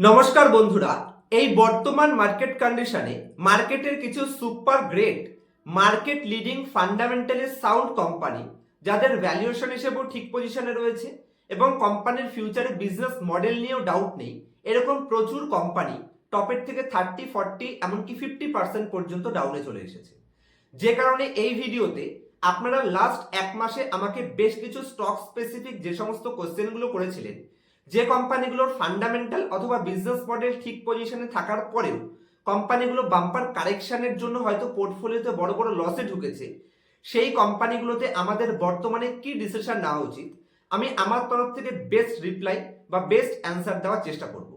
নমস্কার বন্ধুরা, এই বর্তমান মার্কেট কন্ডিশনে মার্কেটের কিছু super great market leading fundamentally sound company যাদের ভ্যালুয়েশন হিসেবেও ঠিক পজিশনে রয়েছে এবং কোম্পানির ফিউচারে বিজনেস মডেল নিয়েও ডাউট নেই, এরকম প্রচুর কোম্পানি টপের থেকে থার্টি ফর্টি এমনকি ফিফটি পার্সেন্ট পর্যন্ত ডাউনে চলে এসেছে। যে কারণে এই ভিডিওতে আপনারা লাস্ট এক মাসে আমাকে বেশ কিছু স্টক স্পেসিফিক যে সমস্ত কোশ্চেনগুলো করেছিলেন যে কোম্পানিগুলোর ফান্ডামেন্টাল অথবা বিজনেস মডেল ঠিক পজিশনে থাকার পরেও কোম্পানিগুলো বাম্পার কারেকশনের জন্য হয়তো পোর্টফোলিওতে বড় বড় লসে ঢুকেছে। সেই কোম্পানিগুলোতে আমাদের বর্তমানে কি ডিসিশন নেওয়া উচিত? আমি আমার তরফ থেকে বেস্ট রিপ্লাই বা বেস্ট অ্যান্সার দেওয়ার চেষ্টা করব।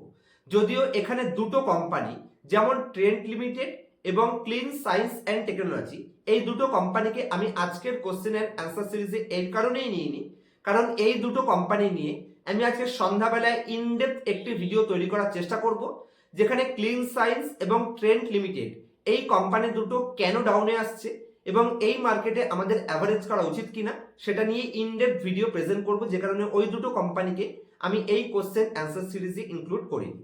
যদিও এখানে দুটো কোম্পানি, যেমন ট্রেন্ড লিমিটেড এবং ক্লিন সায়েন্স অ্যান্ড টেকনোলজি এই দুটো কোম্পানিকে আমি আজকের কোশ্চেন অ্যান্ড অ্যান্সার সিরিজে এই কারণেই নিয়ে নিই কারণ এই দুটো কোম্পানি নিয়ে আমি আজকে সন্ধ্যাবেলায় ইনডেপথ একটি ভিডিও তৈরি করার চেষ্টা করব, যেখানে ক্লিন সায়েন্স এবং ট্রেন্ড লিমিটেড এই কোম্পানি দুটো কেন ডাউনে আসছে এবং এই মার্কেটে আমাদের অ্যাভারেজ করা উচিত কিনা, সেটা নিয়ে ইনডেপথ ভিডিও প্রেজেন্ট করব, যে কারণে ওই দুটো কোম্পানিকে আমি এই কোশ্চেন অ্যান্সার সিরিজে ইনক্লুড করিনি।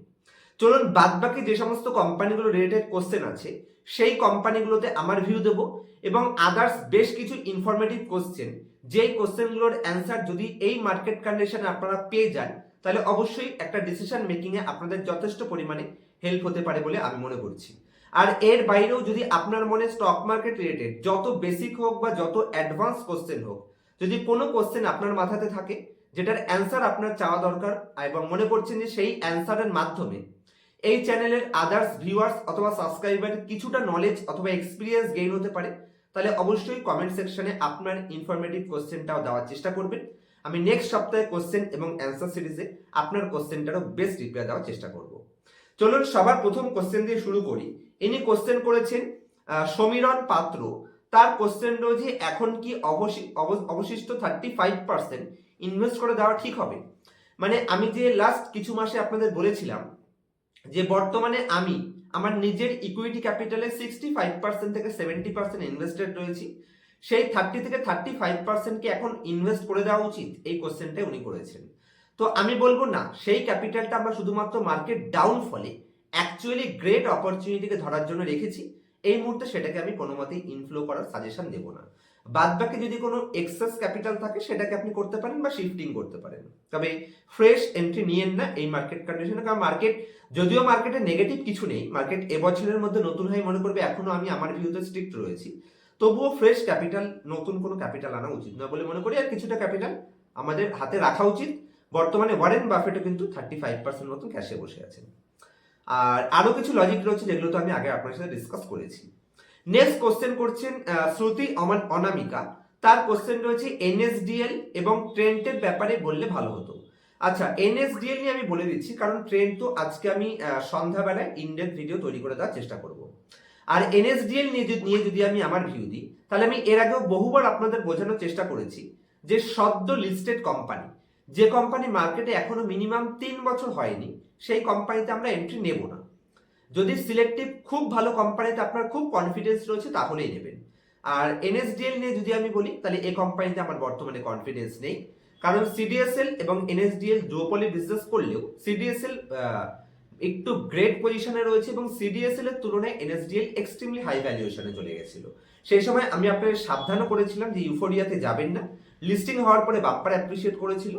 চলুন বাদবাকি যে সমস্ত কোম্পানিগুলো রিলেটেড কোশ্চেন আছে সেই কোম্পানিগুলোতে আমার ভিউ দেবো এবং আদার্স বেশ কিছু ইনফরমেটিভ কোশ্চেন যেই কোশ্চেনগুলোর অ্যান্সার যদি এই মার্কেট কন্ডিশনে আপনারা পেয়ে যান, তাহলে অবশ্যই একটা ডিসিশন মেকিংয়ে আপনাদের যথেষ্ট পরিমাণে হেল্প হতে পারে বলে আমি মনে করছি। আর এর বাইরেও যদি আপনার মনে স্টক মার্কেট রিলেটেড যত বেসিক হোক বা যত অ্যাডভান্স কোশ্চেন হোক, যদি কোনো কোশ্চেন আপনার মাথাতে থাকে, যেটার অ্যান্সার আপনার চাওয়া দরকার এবং মনে করছেন যে সেই অ্যান্সারের মাধ্যমে এই চ্যানেলের আদার্স ভিউয়ার্স অথবা সাবস্ক্রাইবার কিছুটা নলেজ অথবা এক্সপিরিয়েন্স গেইন হতে পারে, তাহলে অবশ্যই কমেন্ট সেকশনে আপনার ইনফরমেটিভ কোশ্চেনটাও দেওয়ার চেষ্টা করবেন। আমি নেক্সট সপ্তাহে কোশ্চেন এবং অ্যান্সার সিরিজে আপনার কোশ্চেনটারও বেস্ট রিপ্লাই দেওয়ার চেষ্টা করব। চলুন সবার প্রথম কোশ্চেন দিয়ে শুরু করি। ইনি কোশ্চেন করেছেন সমীরণ পাত্র। তার কোশ্চেন রয়েছে, এখন কি অবশি- অব- অবশিষ্ট থার্টি ফাইভ পার্সেন্ট ইনভেস্ট করে দেওয়া ঠিক হবে? মানে আমি যে লাস্ট কিছু মাসে আপনাদের বলেছিলাম যে বর্তমানে আমি আমার নিজের ইকুইটি ক্যাপিটালে সিক্সটি ফাইভ পার্সেন্ট থেকে সেভেন্টি পার্সেন্ট ইনভেস্টেড রয়েছি, সেই থার্টি থেকে থার্টি ফাইভ পার্সেন্টকে এখন ইনভেস্ট করে দেওয়া উচিত, এই কোশ্চেনটাই উনি করেছেন। তো আমি বলব না, সেই ক্যাপিটালটা আমরা শুধুমাত্র মার্কেট ডাউন ফলে অ্যাকচুয়ালি গ্রেট অপরচুনিটিকে ধরার জন্য রেখেছি, এই মুহূর্তে সেটাকে আমি কোনো মতেই ইনফ্লো করার সাজেশন দেবো না। বাদ বাকি যদি কোনো এক্সেস ক্যাপিটাল থাকে, সেটাকে আপনি করতে পারেন বা শিফটিং করতে পারেন। তবে ফ্রেশ এন্ট্রি নিয়েন না, এই মার্কেট কন্ডিশনে কারণ মার্কেট যদিও মার্কেটে নেগেটিভ কিছু নেই মার্কেট এবছরের মধ্যে নতুন হয়ে মনে করবে, এখনও আমি আমার ভিউতে স্ট্রিক্ট রয়েছি। তবুও ফ্রেশ ক্যাপিটাল নতুন কোনো ক্যাপিটাল আনা উচিত না বলে মনে করি, আর কিছুটা ক্যাপিটাল আমাদের হাতে রাখা উচিত। বর্তমানে ওয়ারেন বাফেটও কিন্তু থার্টি ফাইভ পার্সেন্ট মতন ক্যাশে বসে আছেন। আর আরও কিছু লজিক রয়েছে, যেগুলো তো আমি আগে আপনার সাথে ডিসকাস করেছি। নেক্সট কোশ্চেন করছেন শ্রুতি অমান অনামিকা। তার কোশ্চেন রয়েছে এনএসডিএল এবং ট্রেন্টের ব্যাপারে বললে ভালো হতো। আচ্ছা এনএসডিএল নিয়ে আমি বলে দিচ্ছি, কারণ ট্রেন তো আজকে আমি সন্ধ্যাবেলায় ইন্ডিয়ান ভিডিও তৈরি করে দেওয়ার চেষ্টা করব। আর এনএসডিএল নিয়ে নিয়ে যদি আমি আমার ভিউ দিই, তাহলে আমি এর আগেও বহুবার আপনাদের বোঝানোর চেষ্টা করেছি যে সদ্য লিস্টেড কোম্পানি যে কোম্পানি মার্কেটে এখনও মিনিমাম তিন বছর হয়নি, সেই কোম্পানিতে আমরা এন্ট্রি নেব না। যদি সিলেক্টিভ খুব ভালো কোম্পানিতে আপনার খুব কনফিডেন্স রয়েছে, তাহলেই নেবেন। আর এনএসডিএল নিয়ে যদি আমি বলি, তাহলে এই কোম্পানিতে আমার বর্তমানে কনফিডেন্স নেই। কারণ সিডিএসএল এবং এনএসডিএল ডুওপলি বিজনেস করলেও সিডিএসএল একটু গ্রেট পজিশনে রয়েছে এবং সিডিএসএল এর তুলনায় এনএসডিএল এক্সট্রিমলি হাই ভ্যালুয়েশনে চলে গেছিল। সেই সময় আমি আপনাদের সাবধানও করেছিলাম যে ইউফোরিয়াতে যাবেন না। লিস্টিং হওয়ার পরে বাপ্পার অ্যাপ্রিসিয়েট করেছিল।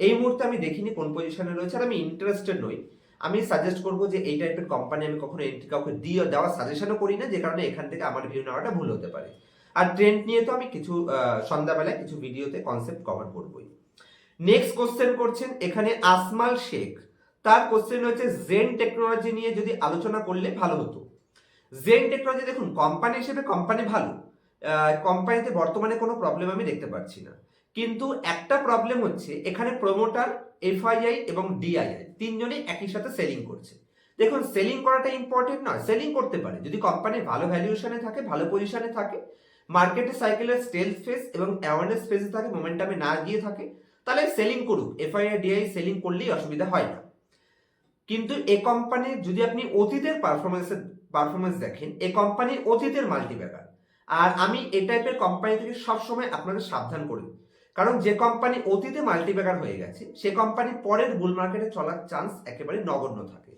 এই মুহূর্তে আমি দেখিনি কোন পজিশনে রয়েছে, আর আমি ইন্টারেস্টেড নই। আমি সাজেস্ট করব যে এই টাইপের কোম্পানি আমি কখনো এন্ট্রি কাউকে দিয়ে দেওয়ার সাজেশনও করি না, যে কারণে এখান থেকে আমার ভিউ নেওয়াটা ভুল হতে পারে। আর ট্রেন্ড নিয়ে তো আমি কিছু সন্ধ্যাবেলায় কিছু ভিডিওতে কনসেপ্ট কভার করবোই। নেক্সট কোশ্চেন করছেন, এখানে আসমাল শেখ। তার কোশ্চেন হচ্ছে জেন টেকনোলজি নিয়ে যদি আলোচনা করলে ভালো হতো। জেন টেকনোলজি দেখুন কোম্পানি হিসেবে কোম্পানি ভালো। কোম্পানিতে বর্তমানে কোনো প্রবলেম আমি দেখতে পাচ্ছি না। কিন্তু একটা প্রবলেম হচ্ছে, এখানে প্রমোটার এফআইআই এবং ডিআইআই তিনজনে একই সাথে সেলিং করছে। দেখুন সেলিং করাটা ইম্পর্টেন্ট নয় সেলিং করতে পারে। যদি কোম্পানি ভালো ভ্যালুয়েশনে থাকে, ভালো পজিশনে থাকে মার্কেটে সাইকেলের স্টেলস ফেস এবং অ্যাওয়ারনেস ফেসে থাকে মোমেন্টামে না গিয়ে থাকে, তাহলে সেলিং করুক। এফআইআই ডিআই সেলিং করলেই অসুবিধা হয় না। কিন্তু এ কোম্পানির যদি আপনি অতীতের পারফরমেন্সের পারফরমেন্স দেখেন, এ কোম্পানির অতীতের মাল্টিব্যাগার আর আমি এ টাইপের কোম্পানি থেকে সবসময় আপনাদের সাবধান করি। কারণ যে কোম্পানি অতীতে মাল্টিপ্যাকার হয়ে গেছে, সে কোম্পানি পরের বুল মার্কেটে চলার চান্স একেবারে নগণ্য থাকে।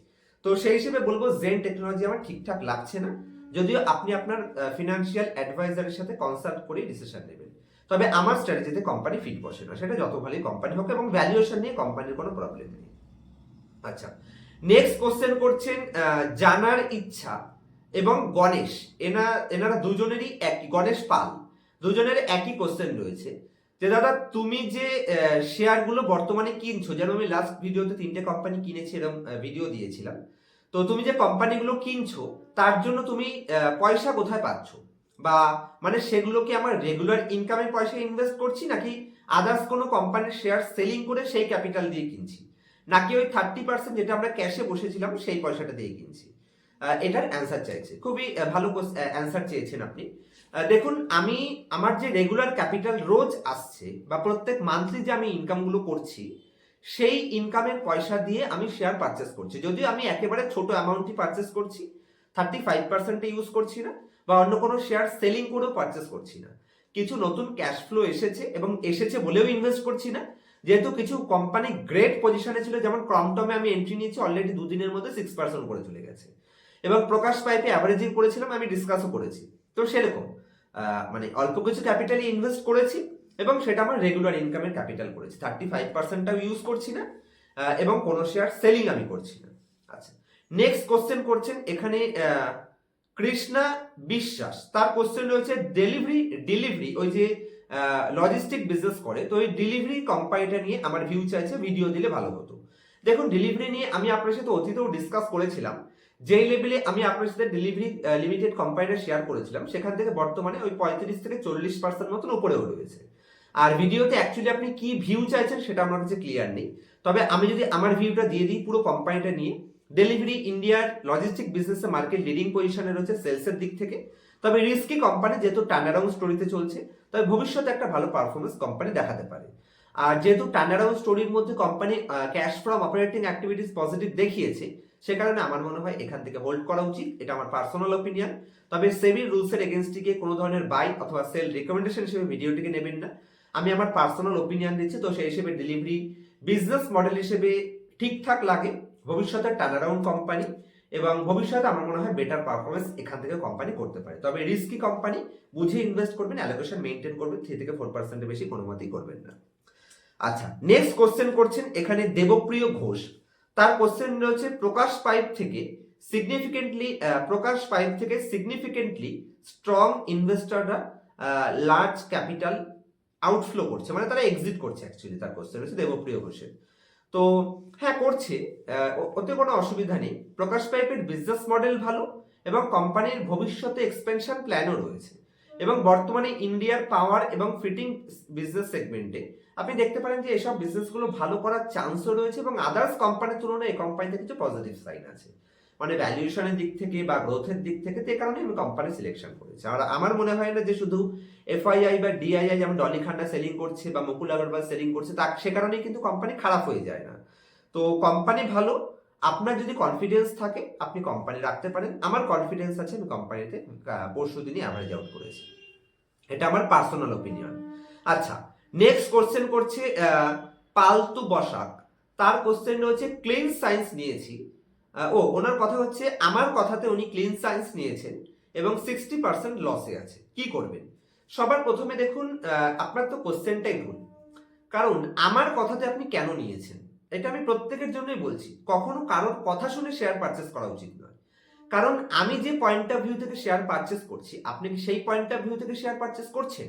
তো সেই হিসেবে বলব জেন টেকনোলজি আমার ঠিকঠাক লাগছে না। যদিও আপনি আপনার ফিনান্সিয়াল অ্যাডভাইজারের সাথে কনসাল্ট করে ডিসিশন নেবেন। তবে আমার স্ট্র্যাটেজিতে কোম্পানি ফিট বসে না। সেটা যত ভালোই কোম্পানি হোক এবং ভ্যালুয়েশন নিয়ে কোম্পানির কোনো প্রবলেম নেই। আচ্ছা নেক্সট কোশ্চেন করছেন জানার ইচ্ছা এবং গণেশ। এনা, এনারা দুজনেরই একই, গণেশ পাল। দুজনের একই কোশ্চেন রয়েছে। যে দাদা, তুমি যে শেয়ারগুলো বর্তমানে কিনছো যেন আমি লাস্ট ভিডিওতে তিনটে কোম্পানি কিনেছি, এরকম ভিডিও দিয়েছিলাম। তো তুমি যে কোম্পানিগুলো কিনছো, তার জন্য তুমি পয়সা কোথায় পাচ্ছ? বা মানে সেগুলো কি আমার রেগুলার ইনকামের পয়সা ইনভেস্ট করছি, নাকি আদার্স কোনো কোম্পানির শেয়ার সেলিং করে সেই ক্যাপিটাল দিয়ে কিনছি? নাকি ওই থার্টি পার্সেন্ট যেটা আমরা ক্যাশে বসেছিলাম, সেই পয়সাটা দিয়ে কিনছি? এটার অ্যান্সার চাইছে। খুবই ভালো অ্যান্সার চেয়েছেন আপনি। দেখুন, আমি আমার যে রেগুলার ক্যাপিটাল রোজ আসছে বা প্রত্যেক মান্থলি যে আমি ইনকামগুলো করছি, সেই ইনকামের পয়সা দিয়ে আমি শেয়ার পারচেস করছি। যদিও আমি একেবারে ছোট অ্যামাউন্টই পারচেস করছি থার্টি ফাইভ পার্সেন্টে ইউজ করছি না বা অন্য কোনো শেয়ার সেলিং করেও পারচেস করছি না। কিছু নতুন ক্যাশ ফ্লো এসেছে এবং এসেছে বলেও ইনভেস্ট করছি না। যেহেতু কিছু কোম্পানি গ্রেট পজিশনে ছিল, যেমন ক্রমটমে আমি এন্ট্রি নিয়েছি অলরেডি দুদিনের মধ্যে সিক্স পার্সেন্ট করে চলে গেছে। এবং প্রকাশ পাইপে অ্যাভারেজিং করেছিলাম, আমি ডিসকাসও করেছি। তো সেরকম। মানে অল্প কিছু ক্যাপিটালি ইনভেস্ট করেছি এবং সেটা আমার রেগুলার ইনকামের ক্যাপিটাল করেছি। থার্টি ফাইভ পার্সেন্টটাও ইউজ করছি না এবং কোনো শেয়ার সেলিং আমি করছি না। আচ্ছা নেক্সট কোশ্চেন করছেন এখানে কৃষ্ণা বিশ্বাস। তার কোশ্চেন রয়েছে ডেলিভারি ডেলিভারি ওই যে লজিস্টিক বিজনেস করে, তো ওই ডেলিভারি কোম্পানিটা নিয়ে আমার ভিউ চাইছে ভিডিও দিলে ভালো হতো। দেখুন ডেলিভারি নিয়ে আমি আপনার সাথে অতীতেও ডিসকাস করেছিলাম যেই লেভেলে আমি আপনার সাথে ডেলিভারি লিমিটেড কোম্পানিটা শেয়ার করেছিলাম, সেখান থেকে বর্তমানে ওই পঁয়ত্রিশ থেকে চল্লিশ পার্সেন্ট মতন উপরেও রয়েছে আর ভিডিওতে অ্যাকচুয়ালি আপনি কি ভিউ চাইছেন সেটা আমার কাছে ক্লিয়ার নেই। তবে আমি যদি আমার ভিউটা দিয়ে দিই পুরো কোম্পানিটা নিয়ে ডেলিভারি ইন্ডিয়ার লজিস্টিক বিজনেসে মার্কেট লিডিং পজিশনে রয়েছে সেলসের দিক থেকে। তবে রিস্কি কোম্পানি যেহেতু টার্নারাউন্ড স্টোরিতে চলছে, তবে ভবিষ্যতে একটা ভালো পারফরমেন্স কোম্পানি দেখাতে পারে। আর যেহেতু টার্নারাউন্ড স্টোরির মধ্যে company cash from operating activities positive দেখিয়েছে সে কারণে আমার মনে হয় এখান থেকে হোল্ড করা উচিত। এটা আমার পার্সোনাল ওপিনিয়ন তবে সেবির রুলসের এগেনস্টে কোনো ধরনের বাই অথবা সেল রিকমেন্ডেশন হিসেবে ভিডিওটিকে নেবেন না। আমি আমার পার্সোনাল ওপিনিয়ন দিচ্ছি, তো সেই হিসেবে ডেলিভারি বিজনেস মডেল হিসেবে ঠিকঠাক লাগে। ভবিষ্যতে টার্নারাউন্ড কোম্পানি এবং ভবিষ্যতে আমার মনে হয় বেটার পারফরমেন্স এখান থেকে কোম্পানি করতে পারে। তবে রিস্কি কোম্পানি বুঝে ইনভেস্ট করবেন অ্যালোকেশন মেনটেন করবেন থ্রি থেকে ফোর পার্সেন্টের বেশি কোনো মতেই করবেন না। আচ্ছা নেক্সট কোশ্চেন করছেন এখানে দেবপ্রিয় ঘোষ। তার কোশ্চেন রয়েছে প্রকাশ পাইপ থেকে সিগনিফিকেন্টলি প্রকাশ পাইপ থেকে সিগনিফিকেন্টলি স্ট্রং ইনভেস্টররা লার্জ ক্যাপিটাল আউটফ্লো করছে। মানে তারা এক্সিট করছে অ্যাকচুয়ালি তার কোশ্চেন রয়েছে দেবপ্রিয় ঘোষের। তো হ্যাঁ করছে। ওতে কোনো অসুবিধা নেই। প্রকাশ পাইপের বিজনেস মডেল ভালো এবং কোম্পানির ভবিষ্যতে এক্সপেনশন প্ল্যানও রয়েছে। এবং বর্তমানে ইন্ডিয়ার পাওয়ার এবং ফিটিং বিজনেস সেগমেন্টে আপনি দেখতে পারেন যে এসব বিজনেসগুলো ভালো করার চান্সও রয়েছে এবং আদার্স কোম্পানির তুলনায় এই কোম্পানিতে কিছু পজিটিভ সাইন আছে। মানে ভ্যালুয়েশনের দিক থেকে বা গ্রোথের দিক থেকে তো কারণে আমি কোম্পানি সিলেকশন করেছি। আর আমার মনে হয় না যে শুধু এফআইআই বা ডিআইআই যেমন ডলি খান্না সেলিং করছে বা মুকুল আগরওয়াল সেলিং করছে, তা সে কারণেই কিন্তু কোম্পানি খারাপ হয়ে যায় না। তো কোম্পানি ভালো, আপনার যদি কনফিডেন্স থাকে, আপনি কোম্পানি রাখতে পারেন। আমার কনফিডেন্স আছে, আমি কোম্পানিতে পরশু দিনই অ্যাভারেজ আউট করেছি। এটা আমার পার্সোনাল ওপিনিয়ন আচ্ছা নেক্সট কোশ্চেন করছে পালতু বসাক। তার কোশ্চেন হচ্ছে ক্লিন সায়েন্স নিয়েছি। ও, ওনার কথা হচ্ছে, আমার কথাতে উনি ক্লিন সায়েন্স নিয়েছেন এবং সিক্সটি পার্সেন্ট লসে আছে। কি করবেন? সবার প্রথমে দেখুন আপনার তো কোশ্চেনটাই ভুল। কারণ, আমার কথাতে আপনি কেন নিয়েছেন? এটা আমি প্রত্যেকের জন্যই বলছি। কখনো কারোর কথা শুনে শেয়ার পারচেস করা উচিত নয়। কারণ, আমি যে পয়েন্ট অফ ভিউ থেকে শেয়ার পারচেস করছি, আপনি কি সেই পয়েন্ট অফ ভিউ থেকে শেয়ার পারচেস করছেন?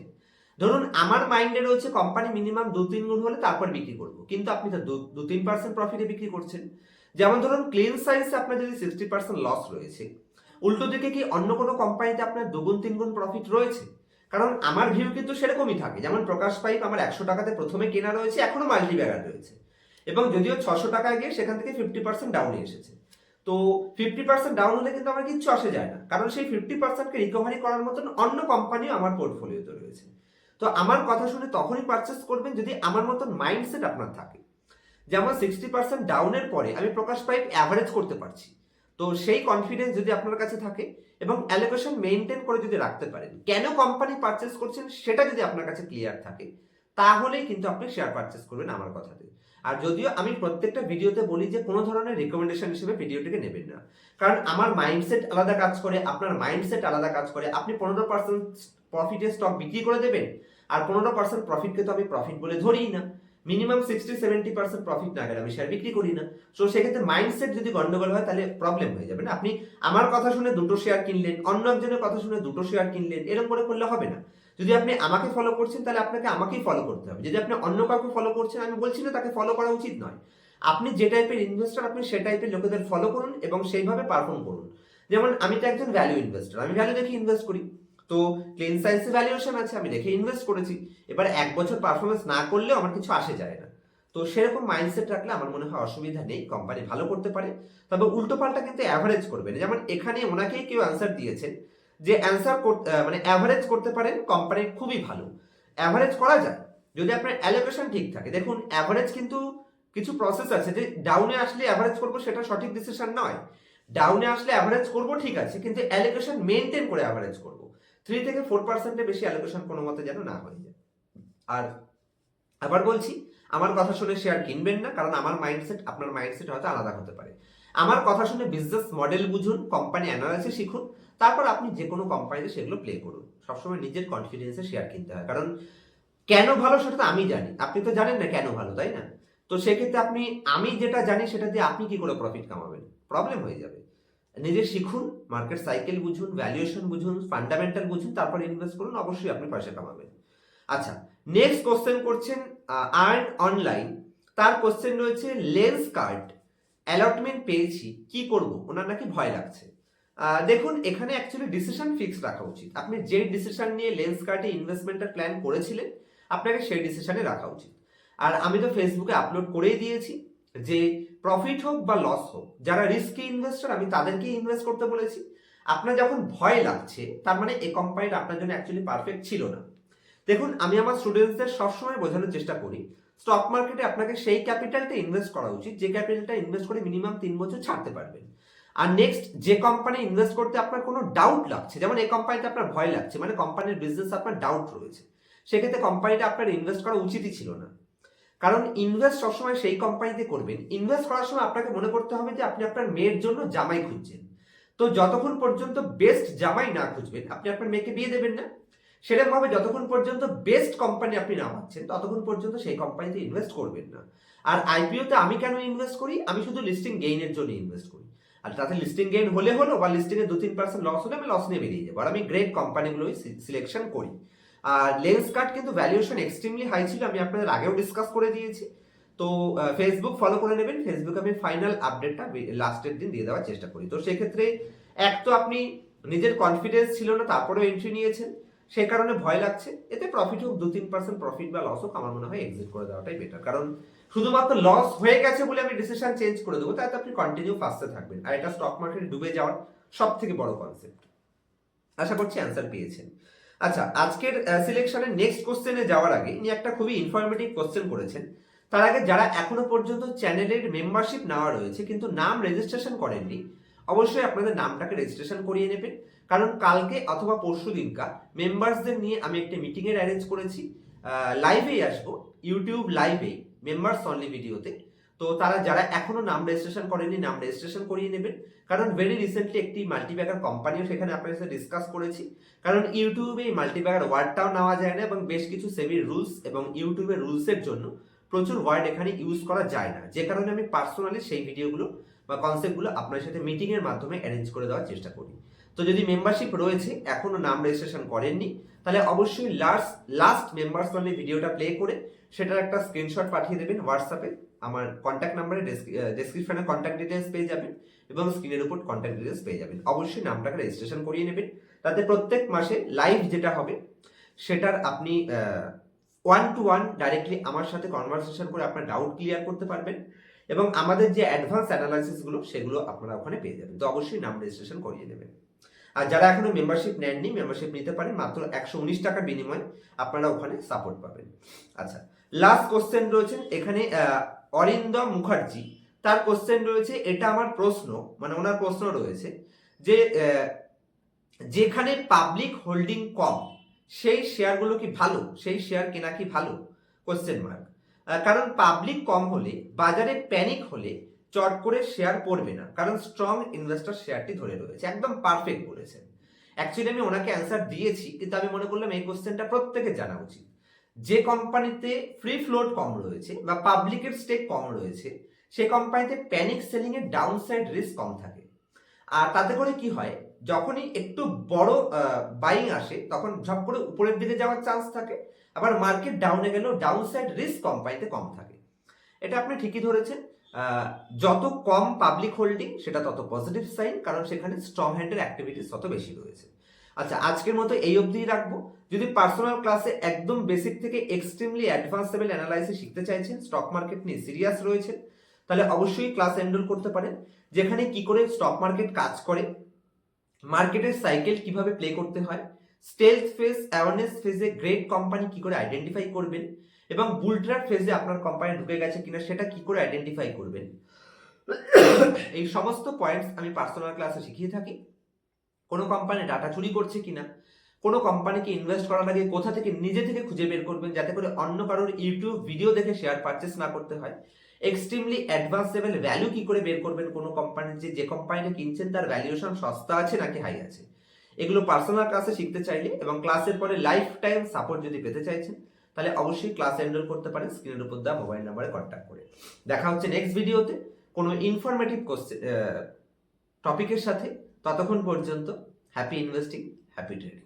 ধরুন, আমার মাইন্ডে রয়েছে কোম্পানি মিনিমাম দু তিন গুণ হলে তারপর বিক্রি করব। কিন্তু আপনি তো দু- তিন পার্সেন্ট প্রফিটে বিক্রি করছেন। যেমন ধরুন ক্লিন সায়েন্সে আপনার যদি সিক্সটি পার্সেন্ট লস রয়েছে, উল্টো দিকে কি অন্য কোনো কোম্পানিতে আপনার দুগুণ তিনগুণ প্রফিট রয়েছে? কারণ আমার ভিউ কিন্তু সেরকমই থাকে। যেমন প্রকাশ পাইপ আমার একশো টাকাতে প্রথমে কেনা রয়েছে, এখনও মাল্টি ব্যাগার রয়েছে। এবং যদিও ছশো টাকায় গিয়ে সেখান থেকে ফিফটি পার্সেন্ট ডাউনে এসেছে। তো ফিফটি পার্সেন্ট ডাউন হলে কিন্তু আমার কিচ্ছু আসে যায় না। কারণ সেই ফিফটি পার্সেন্টকে রিকভারি করার মতন অন্য কোম্পানিও আমার পোর্টফোলিওতে রয়েছে। তো আমার কথা শুনে তখনই পারচেস করবেন যদি আমার মতন মাইন্ডসেট আপনার থাকে। যেমন সিক্সটি পার্সেন্ট ডাউনের পরে আমি প্রকাশ পাইপ অ্যাভারেজ করতে পারছি। তো সেই কনফিডেন্স যদি আপনার কাছে থাকে এবং অ্যালোকেশন মেনটেন করে যদি রাখতে পারেন, কেন কোম্পানি পারচেস করছেন সেটা যদি আপনার কাছে ক্লিয়ার থাকে, তাহলেই কিন্তু আপনি শেয়ার পারচেস করবেন আমার কথাতে। আর যদিও আমি প্রত্যেকটা ভিডিওতে বলি যে কোনো ধরনের রেকমেন্ডেশন হিসেবে ভিডিওটিকে নেবেন না। কারণ আমার মাইন্ডসেট আলাদা কাজ করে, আপনার মাইন্ডসেট আলাদা কাজ করে, আপনি পনেরো পার্সেন্ট প্রফিটের স্টক বিক্রি করে দেবেন। আর পনেরো পার্সেন্ট প্রফিটকে তো আমি প্রফিট বলে ধরিই না। Minimum sixty seventy percent profit না গেলে আমি শেয়ার বিক্রি করি না। সো সেক্ষেত্রে মাইন্ডসেট যদি গন্ডগোল হয়, তাহলে প্রবলেম হয়ে যাবে না। আপনি আমার কথা শুনে দুটো শেয়ার কিনলেন, অন্য একজনের কথা শুনে দুটো শেয়ার কিনলেন, এরকম করে করলে হবে না। যদি আপনি আমাকে ফলো করছেন, তাহলে আপনাকে আমাকেই ফলো করতে হবে। যদি আপনি অন্য কাউকে ফলো করছেন, আমি বলছি না তাকে ফলো করা উচিত নয়। আপনি যে টাইপের ইনভেস্টর আপনি সে টাইপের লোকেদের ফলো করুন এবং সেইভাবে পারফর্ম করুন। যেমন আমি তো একজন ভ্যালু ইনভেস্টর আমি ভ্যালু দেখে ইনভেস্ট করি। তো ক্লিন সায়েন্সে ভ্যালুয়েশন আছে, আমি দেখে ইনভেস্ট করেছি। এবার এক বছর পারফরমেন্স না করলেও আমার কিছু আসে যায় না। তো সেরকম মাইন্ডসেট রাখলে আমার মনে হয় অসুবিধা নেই কোম্পানি ভালো করতে পারে। তবে উল্টো পাল্টা কিন্তু অ্যাভারেজ করবে না। যেমন এখানে ওনাকেই কেউ অ্যান্সার দিয়েছেন যে অ্যান্সার মানে অ্যাভারেজ করতে পারেন কোম্পানি খুবই ভালো। অ্যাভারেজ করা যায় যদি আপনার অ্যালোকেশন ঠিক থাকে। দেখুন অ্যাভারেজ কিন্তু কিছু প্রসেস আছে যে ডাউনে আসলে অ্যাভারেজ করব সেটা সঠিক ডিসিশন নয়। ডাউনে আসলে অ্যাভারেজ করব ঠিক আছে, কিন্তু অ্যালোকেশন মেনটেন করে অ্যাভারেজ করব। থ্রি থেকে ফোর পার্সেন্টের বেশি অ্যালোকেশন কোনো মতে যেন না হয়ে যায়। আর আবার বলছি, আমার কথা শুনে শেয়ার কিনবেন না, কারণ আমার মাইন্ডসেট আপনার মাইন্ডসেট হয়তো আলাদা হতে পারে। আমার কথা শুনে বিজনেস মডেল বুঝুন কোম্পানি অ্যানালাইসিস শিখুন, তারপর আপনি যে কোনো কোম্পানিতে সেগুলো প্লে করুন। সবসময় নিজের কনফিডেন্সে শেয়ার কিনতে হয়। কারণ কেন ভালো সেটা তো আমি জানি। আপনি তো জানেন না কেন ভালো, তাই না? তো সেক্ষেত্রে আপনি, আমি যেটা জানি সেটা দিয়ে আপনি কি করে প্রফিট কামাবেন? প্রবলেম হয়ে যাবে। নিজে শিখুন মার্কেট সাইকেল বুঝুন ভ্যালুয়েশন বুঝুন ফান্ডামেন্টাল বুঝুন, তারপর ইনভেস্ট করুন, অবশ্যই আপনি পয়সা কামাবেন। আচ্ছা নেক্সট কোশ্চেন করছেন আর্ন অনলাইন তার কোশ্চেন রয়েছে লেন্স কার্ড অ্যালটমেন্ট পেয়েছি, কি করব? ওনার নাকি ভয় লাগছে। দেখুন, এখানে অ্যাকচুয়ালি ডিসিশন ফিক্স রাখা উচিত। আপনি যে ডিসিশন নিয়ে লেন্স কার্ডে ইনভেস্টমেন্টের প্ল্যান করেছিলেন, আপনাকে সেই ডিসিশনে রাখা উচিত। আর আমি তো ফেসবুকে আপলোড করেই দিয়েছি। যে প্রফিট হোক বা লস হোক, যারা রিস্কি ইনভেস্টর আমি তাদেরকেই ইনভেস্ট করতে বলেছি। আপনার যখন ভয় লাগছে, তার মানে এই কোম্পানিটা আপনার জন্য অ্যাকচুয়ালি পারফেক্ট ছিল না। দেখুন, আমি আমার স্টুডেন্টসদের সবসময় বোঝানোর চেষ্টা করি স্টক মার্কেটে আপনাকে সেই ক্যাপিটালটা ইনভেস্ট করা উচিত, যে ক্যাপিটালটা ইনভেস্ট করে মিনিমাম তিন বছর ছাড়তে পারবেন। আর নেক্সট যে কোম্পানি ইনভেস্ট করতে আপনার কোনো ডাউট লাগছে, যেমন এই কোম্পানিতে আপনার ভয় লাগছে মানে কোম্পানির বিজনেস আপনার ডাউট রয়েছে, সেক্ষেত্রে কোম্পানিটা আপনার ইনভেস্ট করা উচিতই ছিল না। কারণ ইনভেস্ট সবসময় সেই কোম্পানিতে করবেন। ইনভেস্ট করার সময় আপনাকে মনে করতে হবে যে আপনি আপনার মেয়ের জন্য জামাই খুঁজছেন। তো যতক্ষণ পর্যন্ত বেস্ট জামাই না খুঁজবেন, আপনি আপনার মেয়েকে বিয়ে দেবেন না। সেরকম ভাবে যতক্ষণ পর্যন্ত বেস্ট কোম্পানি আপনি না পাচ্ছেন, ততক্ষণ পর্যন্ত সেই কোম্পানিতে ইনভেস্ট করবেন না। আর আইপিওতে আমি কেন ইনভেস্ট করি? আমি শুধু লিস্টিং গেইনের জন্য ইনভেস্ট করি। আর তাতে লিস্টিং গেইন হলে হলো বা লিস্টিং এ দু তিন পার্সেন্ট লস হলে আমি লস নিয়ে বেরিয়ে যাব। আর আমি গ্রেট কোম্পানিগুলোই সিলেকশন করি। আর লেন্স কার্ড কিন্তু ভ্যালুয়েশন এক্সট্রিমলি হাই ছিল, আমি আপনাদের আগেও ডিসকাস করে দিয়েছি। তো ফেসবুক ফলো করে নেবেন। ফেসবুকে আমি ফাইনাল আপডেটটা লাস্টের দিন দিয়ে দেওয়ার চেষ্টা করি। তো সেক্ষেত্রে এক তো আপনি নিজের কনফিডেন্স ছিল না, তারপরেও এন্ট্রি নিয়েছেন। সেই কারণে ভয় লাগছে। এতে প্রফিট হোক, দু তিন পার্সেন্ট প্রফিট বা লস হোক, আমার মনে হয় এক্সিট করে দেওয়াটাই বেটার কারণ শুধুমাত্র লস হয়ে গেছে বলে আমি ডিসিশন চেঞ্জ করে দেবো, তাতে আপনি কন্টিনিউ ফার্স্টে থাকবেন। আর এটা স্টক মার্কেটে ডুবে যাওয়ার সব থেকে বড় কনসেপ্ট আশা করছি অ্যান্সার পেয়েছেন। আচ্ছা আজকের সিলেকশনের নেক্সট কোশ্চেনে যাওয়ার আগে ইনি একটা খুবই ইনফরমেটিভ কোশ্চেন করেছেন। তার আগে যারা এখনও পর্যন্ত চ্যানেলের মেম্বারশিপ নেওয়া রয়েছে, কিন্তু নাম রেজিস্ট্রেশন করেননি, অবশ্যই আপনাদের নামটাকে রেজিস্ট্রেশন করিয়ে নেবেন। কারণ কালকে অথবা পরশু দিনকা মেম্বার্সদের নিয়ে আমি একটা মিটিং এর অ্যারেঞ্জ করেছি লাইভেই আসব ইউটিউব লাইভেই মেম্বার্স অনলি ভিডিওতে তো তারা যারা এখনও নাম রেজিস্ট্রেশন করেনি নাম রেজিস্ট্রেশন করিয়ে নেবেন। কারণ ভেরি রিসেন্টলি একটি মাল্টিব্যাগার কোম্পানিও সেখানে আপনাদের সাথে ডিসকাস করেছি। কারণ ইউটিউবে এই মাল্টিব্যাগার ওয়ার্ডটাও নেওয়া যায় না এবং বেশ কিছু সেভির রুলস এবং ইউটিউবের রুলসের জন্য প্রচুর ওয়ার্ড এখানে ইউজ করা যায় না। যে কারণে আমি পার্সোনালি সেই ভিডিওগুলো বা কনসেপ্টগুলো আপনার সাথে মিটিংয়ের মাধ্যমে অ্যারেঞ্জ করে দেওয়ার চেষ্টা করি। তো যদি মেম্বারশিপ রয়েছে, এখনও নাম রেজিস্ট্রেশন করেননি, তাহলে অবশ্যই লাস্ট লাস্ট মেম্বার্স অনলি ভিডিওটা প্লে করে সেটার একটা স্ক্রিনশট পাঠিয়ে দেবেন হোয়াটসঅ্যাপে আমার কন্ট্যাক্ট নাম্বারে ডেসক্রিপশনে কন্ট্যাক্ট ডিটেলস পেয়ে যাবেন এবং স্ক্রিনের উপর কন্ট্যাক্ট ডিটেলস পেয়ে যাবেন। অবশ্যই নামটাকে রেজিস্ট্রেশন করিয়ে নেবেন। তাতে প্রত্যেক মাসে লাইভ যেটা হবে, সেটার আপনি ওয়ান টু ওয়ান ডাইরেক্টলি আমার সাথে কনভারসেশন করে আপনার ডাউট ক্লিয়ার করতে পারবেন এবং আমাদের যে অ্যাডভান্স অ্যানালাইসিসগুলো সেগুলো আপনারা ওখানে পেয়ে যাবেন। তো অবশ্যই নাম রেজিস্ট্রেশন করিয়ে নেবেন। আর যারা এখনও মেম্বারশিপ নেননি মেম্বারশিপ নিতে পারেন, মাত্র একশো উনিশ টাকার বিনিময়ে আপনারা ওখানে সাপোর্ট পাবেন। আচ্ছা লাস্ট কোশ্চেন রয়েছেন এখানে অরিন্দম মুখার্জি, তার কোশ্চেন রয়েছে, এটা আমার প্রশ্ন মানে ওনার প্রশ্ন রয়েছে, যে যেখানে পাবলিক হোল্ডিং কম, সেই শেয়ারগুলো কি ভালো? সেই শেয়ার কেনা কি ভালো? কোশ্চেন মার্ক কারণ পাবলিক কম হলে, বাজারে প্যানিক হলে, চট করে শেয়ার পড়বে না, কারণ স্ট্রং ইনভেস্টর শেয়ারটি ধরে রয়েছে, একদম পারফেক্ট বলেছেন। অ্যাকচুয়ালি আমি ওনাকে অ্যান্সার দিয়েছি, কিন্তু আমি মনে করলাম এই কোশ্চেনটা প্রত্যেকে জানা উচিত। যে কোম্পানিতে ফ্রি ফ্লোট কম রয়েছে বা পাবলিকের স্টেক কম রয়েছে, সে কোম্পানিতে panic selling down side risk কম থাকে। আর তাতে করে কি হয়? যখনই একটু বড় বাইং আসে, তখন ঝপ করে উপরের দিকে যাওয়ার চান্স থাকে, আবার মার্কেট ডাউনে গেলেও ডাউন সাইড রিস্ক কোম্পানিতে কম থাকে। এটা আপনি ঠিকই ধরেছেন যত কম পাবলিক হোল্ডিং সেটা তত পজিটিভ সাইন কারণ সেখানে স্ট্রং হ্যান্ডের অ্যাক্টিভিটিস তত বেশি রয়েছে। আচ্ছা আজকের মতো এই অবধি রাখব। যদি পার্সোনাল ক্লাসে একদম বেসিক থেকে এক্সট্রিমলি অ্যাডভান্স লেভেল অ্যানালাইসিস শিখতে চাইছেন স্টক মার্কেট নিয়ে সিরিয়াস রয়েছেন, তাহলে অবশ্যই ক্লাস এনরোল করতে পারেন। যেখানে কি করে স্টক মার্কেট কাজ করে মার্কেটের সাইকেল কীভাবে প্লে করতে হয় স্টেলথ ফেজ অ্যাওয়ারনেস ফেজে গ্রেট কোম্পানি কি করে আইডেন্টিফাই করবেন, এবং বুলট্র্যাপ ফেজে আপনার কোম্পানি ঢুকে গেছে কিনা সেটা কি করে আইডেন্টিফাই করবেন। এই সমস্ত পয়েন্টস আমি পার্সোনাল ক্লাসে শিখিয়ে থাকি। কোনো কোম্পানি ডাটা চুরি করছে কিনা কোনো কোম্পানিকে ইনভেস্ট করার আগে কোথা থেকে নিজে থেকে খুঁজে বের করবেন যাতে করে অন্য কারোর ইউটিউব ভিডিও দেখে শেয়ার পারচেস না করতে হয়। এক্সট্রিমলি অ্যাডভান্স লেভেল ভ্যালু কি করে বের করবেন কোনো কোম্পানির যে যে কোম্পানিটা কিনছেন তার ভ্যালুয়েশন সস্তা আছে নাকি হাই আছে? এগুলো পার্সোনাল ক্লাসে শিখতে চাইলে এবং ক্লাসের পরে লাইফ টাইম সাপোর্ট যদি পেতে চাইছেন, তাহলে অবশ্যই ক্লাস এনরোল করতে পারেন। স্ক্রিনের উপর দেওয়া মোবাইল নাম্বারে কন্ট্যাক্ট করে। দেখা হচ্ছে নেক্সট ভিডিওতে কোনো ইনফরমেটিভ কোশ্চেন টপিকের সাথে। ততক্ষণ পর্যন্ত হ্যাপি ইনভেস্টিং হ্যাপি ট্রেডিং